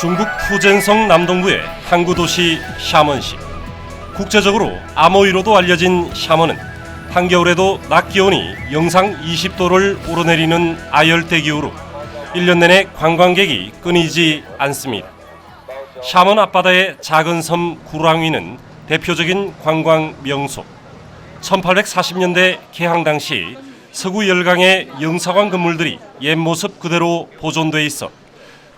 중국 푸젠성 남동부의 항구 도시 샤먼시. 국제적으로 아모이로도 알려진 샤먼은 한겨울에도 낮 기온이 영상 20도를 오르내리는 아열대 기후로 1년 내내 관광객이 끊이지 않습니다. 샤먼 앞바다의 작은 섬 구랑위는 대표적인 관광 명소. 1840년대 개항 당시 서구 열강의 영사관 건물들이 옛 모습 그대로 보존돼 있어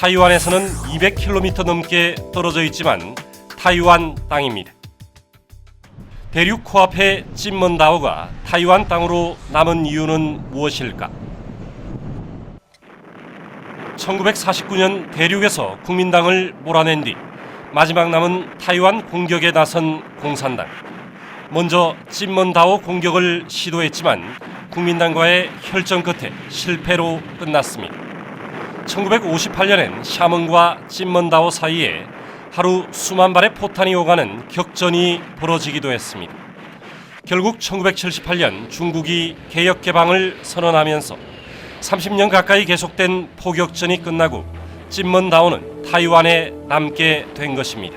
타이완에서는 200km 넘게 떨어져 있지만 타이완 땅입니다. 대륙 코앞의 찐먼다오가 타이완 땅으로 남은 이유는 무엇일까? 1949년 대륙에서 국민당을 몰아낸 뒤 마지막 남은 타이완 공격에 나선 공산당. 먼저 찐먼다오 공격을 시도했지만 국민당과의 혈전 끝에 실패로 끝났습니다. 1958년엔 샤먼과 찐먼다오 사이에 하루 수만 발의 포탄이 오가는 격전이 벌어지기도 했습니다. 결국 1978년 중국이 개혁 개방을 선언하면서 30년 가까이 계속된 포격전이 끝나고 찐먼다오는 타이완에 남게 된 것입니다.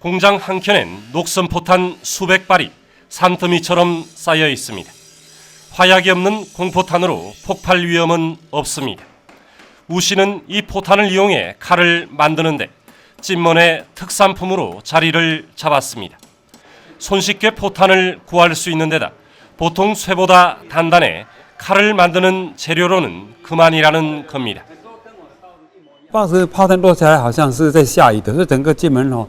공장 한켠엔 녹슨 포탄 수백 발이 산더미처럼 쌓여 있습니다. 화약이 없는 공포탄으로 폭발 위험은 없습니다. 우 씨는 이 포탄을 이용해 칼을 만드는데 찐먼의 특산품으로 자리를 잡았습니다. 손쉽게 포탄을 구할 수 있는 데다 보통 쇠보다 단단해 칼을 만드는 재료로는 그만이라는 겁니다. 当时炮弹落下来，好像是在下雨的，所以整个金门哦，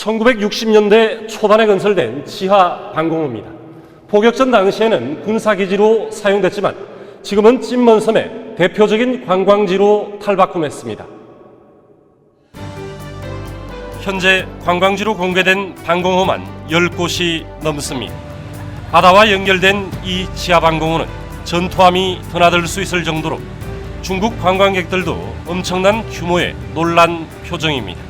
1960년대 초반에 건설된 지하 방공호입니다. 포격전 당시에는 군사기지로 사용됐지만 지금은 찐먼 섬의 대표적인 관광지로 탈바꿈했습니다. 현재 관광지로 공개된 방공호만 10곳이 넘습니다. 바다와 연결된 이 지하 방공호는 전투함이 드나들 수 있을 정도로 중국 관광객들도 엄청난 규모의 놀란 표정입니다.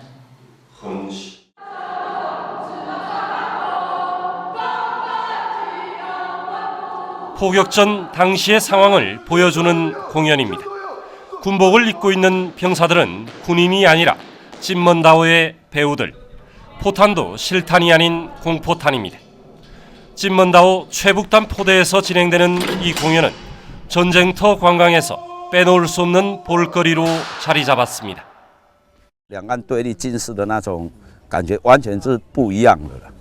포격전 당시의 상황을 보여주는 공연입니다. 군복을 입고 있는 병사들은 군인이 아니라 찐먼다오의 배우들. 포탄도 실탄이 아닌 공포탄입니다. 찐먼다오 최북단 포대에서 진행되는 이 공연은 전쟁터 관광에서 빼놓을 수 없는 볼거리로 자리 잡았습니다. 两岸对立军事的那种感觉完全是不一样的了，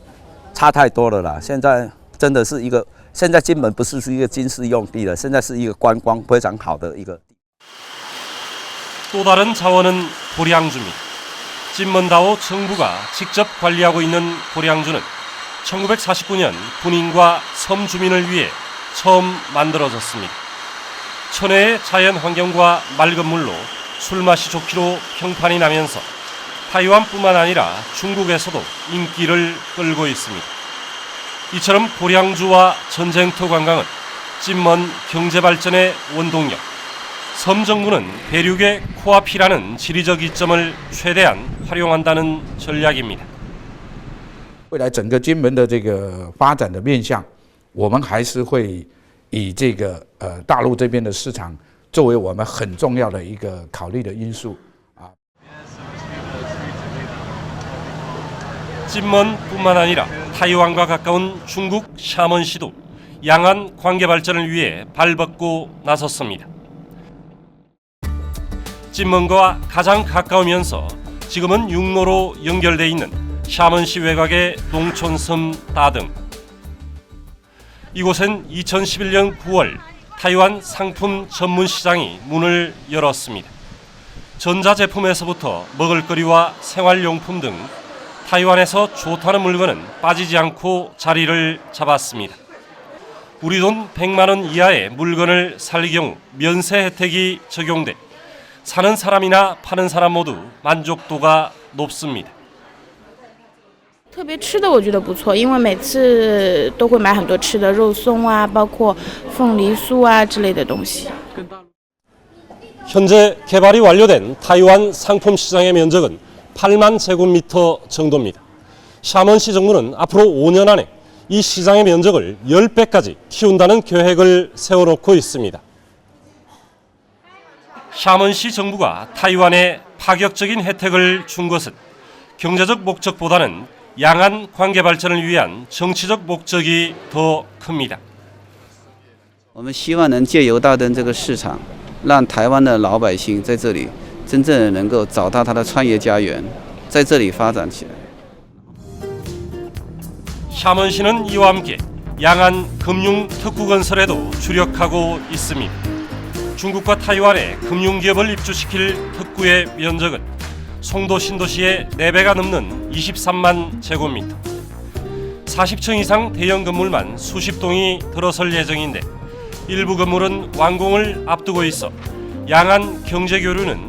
差太多了啦。现在真的是一个， 现在金门不是是一个军事用地了，现在是一个观光非常好的一个。 또 다른 자원은 보량주입니다. 찐먼다오 정부가 직접 관리하고 있는 보량주는 1949년 군인과 섬 주민을 위해 처음 만들어졌습니다. 천혜의 자연 환경과 맑은 물로 술맛이 좋기로 평판이 나면서 타이완뿐만 아니라 중국에서도 인기를 끌고 있습니다. 이처럼 보량주와 전쟁터 관광은 찐먼 경제발전의 원동력, 섬 정부는 대륙의 코앞이라는 지리적 이점을 최대한 활용한다는 전략입니다. 未来整个金门的这个发展的面向，我们还是会以这个呃大陆这边的市场作为我们很重要的一个考虑的因素。 찐먼뿐만 아니라 타이완과 가까운 중국 샤먼시도 양안 관계 발전을 위해 발벗고 나섰습니다. 찐먼과 가장 가까우면서 지금은 육로로 연결돼 있는 샤먼시 외곽의 농촌섬 따등 이곳엔 2011년 9월 타이완 상품 전문 시장이 문을 열었습니다. 전자제품에서부터 먹을거리와 생활용품 등 타이완에서 좋다는 물건은 빠지지 않고 자리를 잡았습니다. 우리 돈 100만 원 이하의 물건을 살 경우 면세 혜택이 적용돼 사는 사람이나 파는 사람 모두 만족도가 높습니다. 特别吃的我觉得不错，因为每次都会买很多吃的，肉松啊，包括凤梨酥啊之类的东西。 현재 개발이 완료된 타이완 상품 시장의 면적은 8만 제곱미터 정도입니다. 샤먼시 정부는 앞으로 5년 안에 이 시장의 면적을 10배까지 키운다는 계획을 세워놓고 있습니다. 샤먼시 정부가 타이완에 파격적인 혜택을 준 것은 경제적 목적보다는 양안 관계 발전을 위한 정치적 목적이 더 큽니다. 我们希望能借由大灯这个市场，让台湾的老百姓在这里 真正的能够找到他的创业家园，在这里发展起来。 샤먼시는 이와 함께 양안 금융 특구 건설에도 주력하고 있습니다. 중국과 타이완에 금융기업을 입주시킬 특구의 면적은 송도 신도시의 4배가 넘는 23만 제곱미터. 40층 이상 대형 건물만 수십 동이 들어설 예정인데 일부 건물은 완공을 앞두고 있어 양안 경제교류는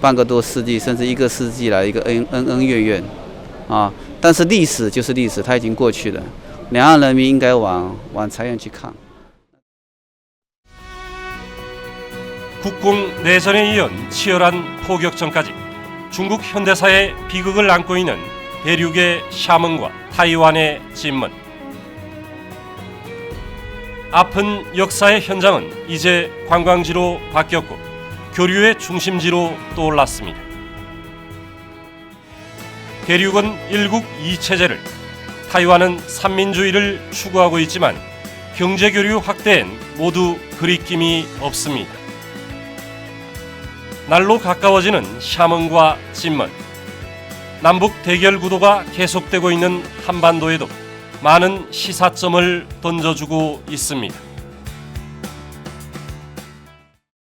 半个多世纪，甚至一个世纪来一个恩恩恩怨怨，啊！但是历史就是历史，它已经过去了。两岸人民应该往往长远去看。 국공 내전에 이은 치열한 포격전까지 중국 현대사의 비극을 안고 있는 대륙의 샤먼과 타이완의 찐먼. 아픈 역사의 현장은 이제 관광지로 바뀌었고 교류의 중심지로 떠올랐습니다. 대륙은 일국 이체제를, 타이완은 삼민주의를 추구하고 있지만 경제 교류 확대엔 모두 그리낌이 없습니다. 날로 가까워지는 샤먼과 찐먼. 남북 대결 구도가 계속되고 있는 한반도에도 많은 시사점을 던져주고 있습니다.